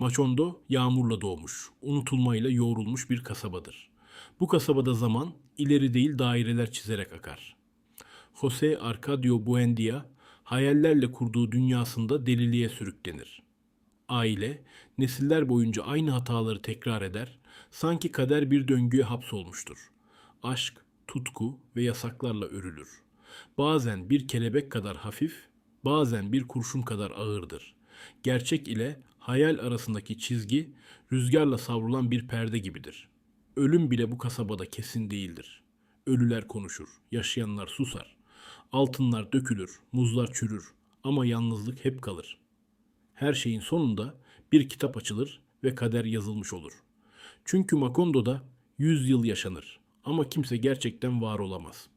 Maçondo yağmurla doğmuş, unutulmayla yoğrulmuş bir kasabadır. Bu kasabada zaman ileri değil daireler çizerek akar. Jose Arcadio Buendia hayallerle kurduğu dünyasında deliliğe sürüklenir. Aile nesiller boyunca aynı hataları tekrar eder, sanki kader bir döngüye hapsolmuştur. Aşk, tutku ve yasaklarla örülür. Bazen bir kelebek kadar hafif, bazen bir kurşun kadar ağırdır. Gerçek ile hayal arasındaki çizgi rüzgarla savrulan bir perde gibidir. Ölüm bile bu kasabada kesin değildir. Ölüler konuşur, yaşayanlar susar. Altınlar dökülür, muzlar çürür ama yalnızlık hep kalır. Her şeyin sonunda bir kitap açılır ve kader yazılmış olur. Çünkü Makondo'da yüz yıl yaşanır ama kimse gerçekten var olamaz.